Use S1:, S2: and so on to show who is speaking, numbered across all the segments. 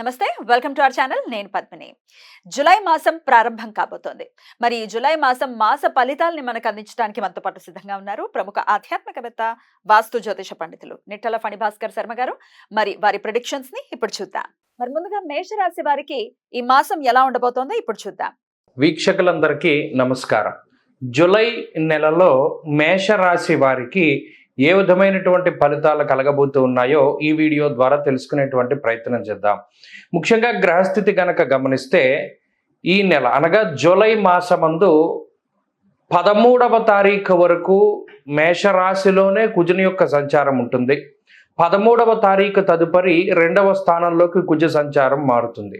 S1: నమస్తే welcome to our channel. నేను Padmini. July మాసం ప్రారంభం కాబోతోంది. మరి ఈ జులై మాసం మాస ఫలితాలని మనకు అందించడానికి మనతో పాటు సిద్ధంగా ఉన్నారు ప్రముఖ ఆధ్యాత్మికవేత్త వాస్తు జ్యోతిష పండితులు నిట్టల ఫణిభాస్కర్ శర్మ గారు. మరి వారి ప్రొడిక్షన్స్ని ఇప్పుడు చూద్దాం. మరి ముందుగా మేషరాశి వారికి ఈ మాసం ఎలా ఉండబోతోందో ఇప్పుడు చూద్దాం.
S2: వీక్షకులందరికీ నమస్కారం. జూలై నెలలో మేషరాశి వారికి ఏ విధమైనటువంటి ఫలితాలు కలగబోతూ ఉన్నాయో ఈ వీడియో ద్వారా తెలుసుకునేటువంటి ప్రయత్నం చేద్దాం. ముఖ్యంగా గ్రహస్థితి గనక గమనిస్తే ఈ నెల అనగా జూలై మాసమందు పదమూడవ తారీఖు వరకు మేషరాశిలోనే కుజుని యొక్క సంచారం ఉంటుంది. పదమూడవ తారీఖు తదుపరి రెండవ స్థానంలోకి కుజ సంచారం మారుతుంది.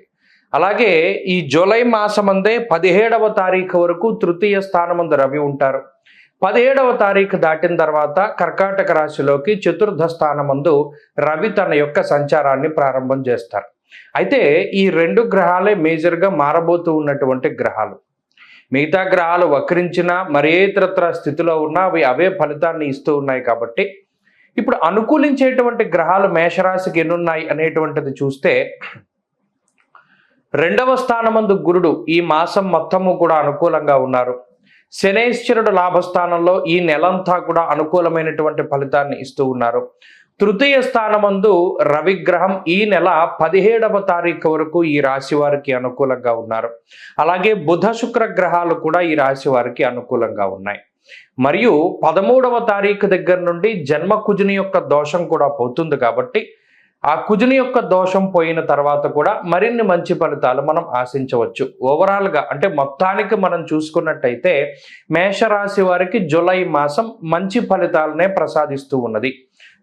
S2: అలాగే ఈ జూలై మాసమందే పదిహేడవ తారీఖు వరకు తృతీయ స్థానమందు రవి ఉంటారు. పదిహేడవ తారీఖు దాటిన తర్వాత కర్కాటక రాశిలోకి చతుర్థ స్థానమందు రవి తన యొక్క సంచారాన్ని ప్రారంభం చేస్తారు. అయితే ఈ రెండు గ్రహాలే మేజర్గా మారబోతూ ఉన్నటువంటి గ్రహాలు. మిగతా గ్రహాలు వక్రించినా మరే ఇతరత్ర స్థితిలో ఉన్నా అవి అవే ఫలితాన్ని ఇస్తూ ఉన్నాయి కాబట్టి ఇప్పుడు అనుకూలించేటువంటి గ్రహాలు మేషరాశికి ఎన్నున్నాయి అనేటువంటిది చూస్తే రెండవ స్థానమందు గురుడు ఈ మాసం మొత్తము కూడా అనుకూలంగా ఉన్నారు. శనేశ్వరుడు లాభస్థానంలో ఈ నెలంతా కూడా అనుకూలమైనటువంటి ఫలితాన్ని ఇస్తూ ఉన్నారు. తృతీయ స్థానమందు రవిగ్రహం ఈ నెల పదిహేడవ తారీఖు వరకు ఈ రాశి వారికి అనుకూలంగా ఉన్నారు. అలాగే బుధ శుక్ర గ్రహాలు కూడా ఈ రాశి వారికి అనుకూలంగా ఉన్నాయి. మరియు పదమూడవ తారీఖు దగ్గర నుండి జన్మ కుజుని యొక్క దోషం కూడా పోతుంది కాబట్టి ఆ కుజుని యొక్క దోషం పోయిన తర్వాత కూడా మరిన్ని మంచి ఫలితాలు మనం ఆశించవచ్చు. ఓవరాల్గా అంటే మొత్తానికి మనం చూసుకున్నట్టయితే మేషరాశి వారికి జూలై మాసం మంచి ఫలితాలనే ప్రసాదిస్తూ ఉన్నది.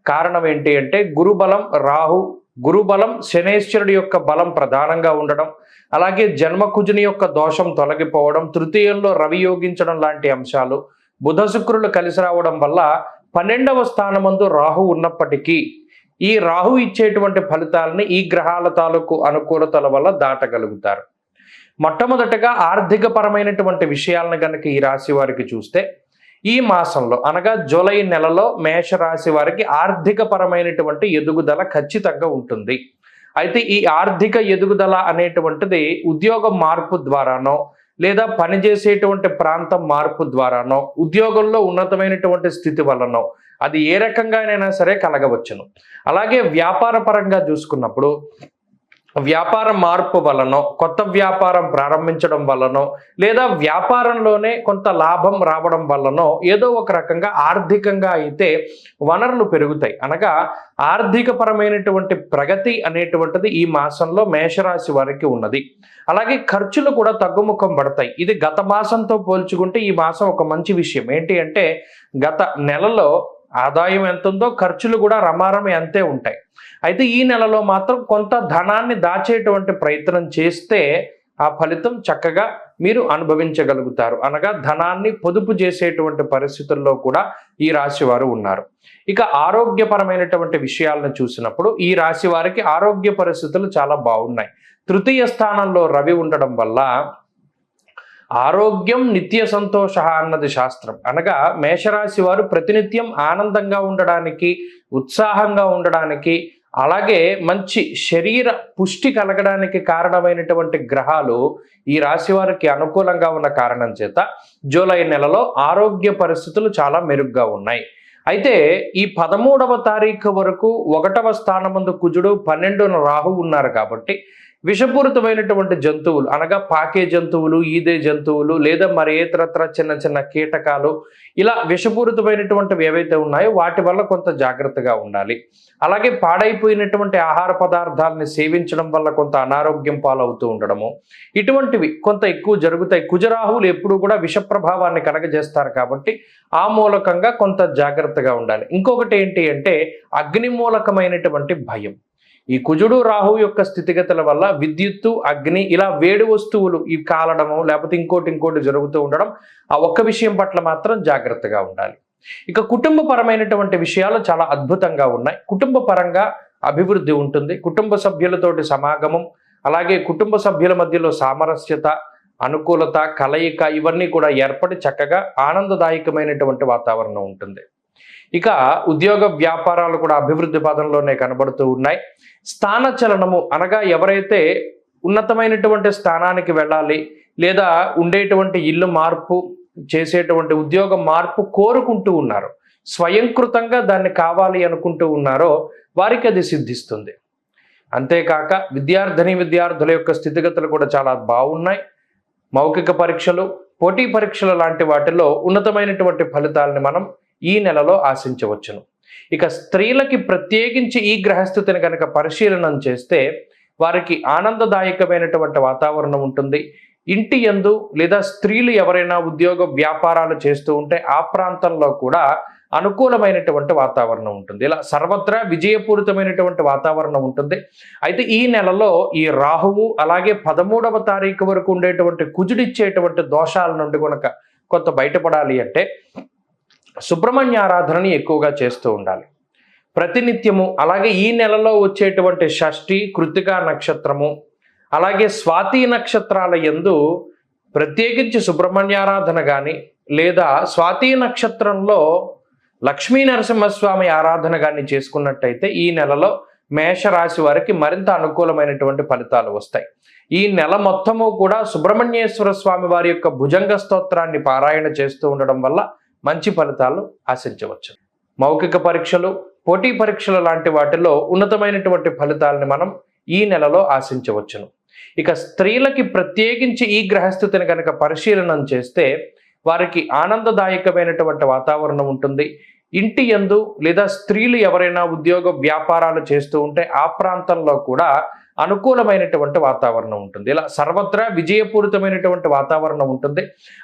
S2: కారణం ఏంటి అంటే గురుబలం రాహు గురుబలం శనేశ్వరుడి యొక్క బలం ప్రధానంగా ఉండడం అలాగే జన్మకుజుని యొక్క దోషం తొలగిపోవడం తృతీయంలో రవి యోగించడం లాంటి అంశాలు బుధ శుక్రులు కలిసి రావడం వల్ల పన్నెండవ స్థానమందు రాహు ఉన్నప్పటికీ ఈ రాహు ఇచ్చేటువంటి ఫలితాలని ఈ గ్రహాల తాలూకు అనుకూలతల వల్ల దాటగలుగుతారు. మొట్టమొదటగా ఆర్థిక పరమైనటువంటి విషయాలను కనుక ఈ రాశి వారికి చూస్తే ఈ మాసంలో అనగా జూలై నెలలో మేషరాశి వారికి ఆర్థిక పరమైనటువంటి ఎదుగుదల ఖచ్చితంగా ఉంటుంది. అయితే ఈ ఆర్థిక ఎదుగుదల అనేటువంటిది ఉద్యోగ మార్పు ద్వారానో లేదా పనిచేసేటువంటి ప్రాంతం మార్పు ద్వారానో ఉద్యోగంలో ఉన్నతమైనటువంటి స్థితి వలనో అది ఏ రకంగానైనా సరే కలగవచ్చును. అలాగే వ్యాపార పరంగా చూసుకున్నప్పుడు వ్యాపార మార్పు వలనో కొత్త వ్యాపారం ప్రారంభించడం వలనో లేదా వ్యాపారంలోనే కొంత లాభం రావడం వలనో ఏదో ఒక రకంగా ఆర్థికంగా అయితే వనరులు పెరుగుతాయి. అనగా ఆర్థికపరమైనటువంటి ప్రగతి అనేటువంటిది ఈ మాసంలో మేషరాశి వారికి ఉన్నది. అలాగే ఖర్చులు కూడా తగ్గుముఖం పడతాయి. ఇది గత మాసంతో పోల్చుకుంటే ఈ మాసం ఒక మంచి విషయం. ఏంటి అంటే గత నెలలో ఆదాయం ఎంత ఉందో ఖర్చులు కూడా రమారమి అంతే ఉంటాయి. అయితే ఈ నెలలో మాత్రం కొంత ధనాన్ని దాచేటువంటి ప్రయత్నం చేస్తే ఆ ఫలితం చక్కగా మీరు అనుభవించగలుగుతారు. అనగా ధనాన్ని పొదుపు చేసేటువంటి పరిస్థితుల్లో కూడా ఈ రాశి వారు ఉన్నారు. ఇక ఆరోగ్యపరమైనటువంటి విషయాలను చూసినప్పుడు ఈ రాశి వారికి ఆరోగ్య పరిస్థితులు చాలా బాగున్నాయి. తృతీయ స్థానంలో రవి ఉండడం వల్ల ఆరోగ్యం నిత్య సంతోష అన్నది శాస్త్రం. అనగా మేషరాశి వారు ప్రతినిత్యం ఆనందంగా ఉండడానికి ఉత్సాహంగా ఉండడానికి అలాగే మంచి శరీర పుష్టి కలగడానికి కారణమైనటువంటి గ్రహాలు ఈ రాశి వారికి అనుకూలంగా ఉన్న కారణం చేత జూలై నెలలో ఆరోగ్య పరిస్థితులు చాలా మెరుగ్గా ఉన్నాయి. అయితే ఈ పదమూడవ తారీఖు వరకు ఒకటవ స్థానమందు కుజుడు పన్నెండున రాహు ఉన్నారు కాబట్టి విషపూరితమైనటువంటి జంతువులు అనగా పాకే జంతువులు ఈదే జంతువులు లేదా మరి ఏతరత్ర చిన్న చిన్న కీటకాలు ఇలా విషపూరితమైనటువంటివి ఏవైతే ఉన్నాయో వాటి వల్ల కొంత జాగ్రత్తగా ఉండాలి. అలాగే పాడైపోయినటువంటి ఆహార పదార్థాలని సేవించడం వల్ల కొంత అనారోగ్యం పాలవుతూ ఉండడము. ఇటువంటివి కొంత ఎక్కువ జరుగుతాయి. కుజరాహువులు ఎప్పుడూ కూడా విష ప్రభావాన్ని కలగజేస్తారు కాబట్టి ఆ మూలకంగా కొంత జాగ్రత్తగా ఉండాలి. ఇంకొకటి ఏంటి అంటే అగ్ని మూలకమైనటువంటి భయం. ఈ కుజుడు రాహు యొక్క స్థితిగతుల వల్ల విద్యుత్తు అగ్ని ఇలా వేడి వస్తువులు ఈ కాలడము లేకపోతే ఇంకోటి ఇంకోటి జరుగుతూ ఉండడం ఆ ఒక్క విషయం పట్ల మాత్రం జాగ్రత్తగా ఉండాలి. ఇక కుటుంబ పరమైనటువంటి విషయాలు చాలా అద్భుతంగా ఉన్నాయి. కుటుంబ పరంగా అభివృద్ధి ఉంటుంది. కుటుంబ సభ్యులతోటి సమాగమం అలాగే కుటుంబ సభ్యుల మధ్యలో సామరస్యత అనుకూలత కలయిక ఇవన్నీ కూడా ఏర్పడి చక్కగా ఆనందదాయకమైనటువంటి వాతావరణం ఉంటుంది. ఇక ఉద్యోగ వ్యాపారాలు కూడా అభివృద్ధి పదంలోనే కనబడుతూ ఉన్నాయి. స్థానచలనము అనగా ఎవరైతే ఉన్నతమైనటువంటి స్థానానికి వెళ్ళాలి లేదా ఉండేటువంటి ఇల్లు మార్పు చేసేటువంటి ఉద్యోగ మార్పు కోరుకుంటూ ఉన్నారు స్వయంకృతంగా దాన్ని కావాలి అనుకుంటూ ఉన్నారో వారికి అది సిద్ధిస్తుంది. అంతేకాక విద్యార్థిని విద్యార్థుల యొక్క స్థితిగతులు కూడా చాలా బాగున్నాయి. మౌఖిక పరీక్షలు పోటీ పరీక్షలు లాంటి వాటిలో ఉన్నతమైనటువంటి ఫలితాలని మనం ఈ నెలలో ఆశించవచ్చును. ఇక స్త్రీలకి ప్రత్యేకించి ఈ గ్రహస్థితిని కనుక పరిశీలనం చేస్తే వారికి ఆనందదాయకమైనటువంటి వాతావరణం ఉంటుంది. ఇంటి యందు లేదా స్త్రీలు ఎవరైనా ఉద్యోగ వ్యాపారాలు చేస్తూ ఉంటే ఆ ప్రాంతంలో కూడా అనుకూలమైనటువంటి వాతావరణం ఉంటుంది. ఇలా సర్వత్రా విజయపూరితమైనటువంటి వాతావరణం ఉంటుంది. అయితే ఈ నెలలో ఈ రాహువు అలాగే పదమూడవ తారీఖు వరకు ఉండేటువంటి కుజుడిచ్చేటువంటి దోషాల నుండి కనుక కొంత బయటపడాలి అంటే సుబ్రహ్మణ్య ఆరాధనని ఎక్కువగా చేస్తూ ఉండాలి. ప్రతినిత్యము అలాగే ఈ నెలలో వచ్చేటువంటి షష్ఠి కృతికా నక్షత్రము అలాగే స్వాతి నక్షత్రాల యందు ప్రత్యేకించి సుబ్రహ్మణ్యారాధన కానీ లేదా స్వాతి నక్షత్రంలో లక్ష్మీ నరసింహస్వామి ఆరాధన కానీ చేసుకున్నట్టయితే ఈ నెలలో మేషరాశి వారికి మరింత అనుకూలమైనటువంటి ఫలితాలు వస్తాయి. ఈ నెల మొత్తము కూడా సుబ్రహ్మణ్యేశ్వర స్వామి వారి యొక్క భుజంగ స్తోత్రాన్ని పారాయణ చేస్తూ ఉండడం వల్ల మంచి ఫలితాలు ఆశించవచ్చు. మౌఖిక పరీక్షలు పోటీ పరీక్షలు లాంటి వాటిలో ఉన్నతమైనటువంటి ఫలితాలని మనం ఈ నెలలో ఆశించవచ్చును. ఇక స్త్రీలకి ప్రత్యేకించి ఈ గ్రహస్థితిని కనుక పరిశీలనం చేస్తే వారికి ఆనందదాయకమైనటువంటి వాతావరణం ఉంటుంది. ఇంటి యందు లేదా స్త్రీలు ఎవరైనా ఉద్యోగ వ్యాపారాలు చేస్తూ ఉంటే ఆ ప్రాంతంలో కూడా అనుకూలమైనటువంటి వాతావరణం ఉంటుంది. ఇలా సర్వత్రా విజయపూరితమైనటువంటి వాతావరణం ఉంటుంది.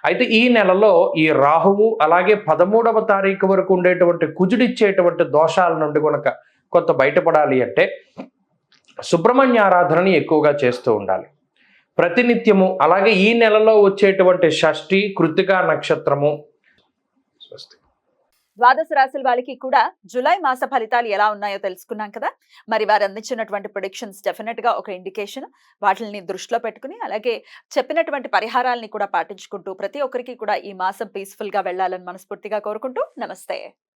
S2: అయితే ఈ నెలలో ఈ రాహువు అలాగే పదమూడవ తారీఖు వరకు ఉండేటువంటి కుజుడిచ్చేటువంటి దోషాల నుండి కనుక కొంత బయటపడాలి అంటే సుబ్రహ్మణ్య ఆరాధనని ఎక్కువగా చేస్తూ ఉండాలి. ప్రతినిత్యము అలాగే ఈ నెలలో వచ్చేటువంటి షష్ఠి కృతికా నక్షత్రము స్వస్తి.
S1: ద్వాదశ రాశుల వాళ్ళకి కూడా జూలై మాస ఫలితాలు ఎలా ఉన్నాయో తెలుసుకున్నాం కదా. మరి వారు అందించినటువంటి ప్రొడిక్షన్స్ డెఫినెట్గా ఒక ఇండికేషన్ వాటిని దృష్టిలో పెట్టుకుని అలాగే చెప్పినటువంటి పరిహారాలని కూడా పాటించుకుంటూ ప్రతి ఒక్కరికి కూడా ఈ మాసం పీస్ఫుల్గా వెళ్ళాలని మనస్ఫూర్తిగా కోరుకుంటూ నమస్తే.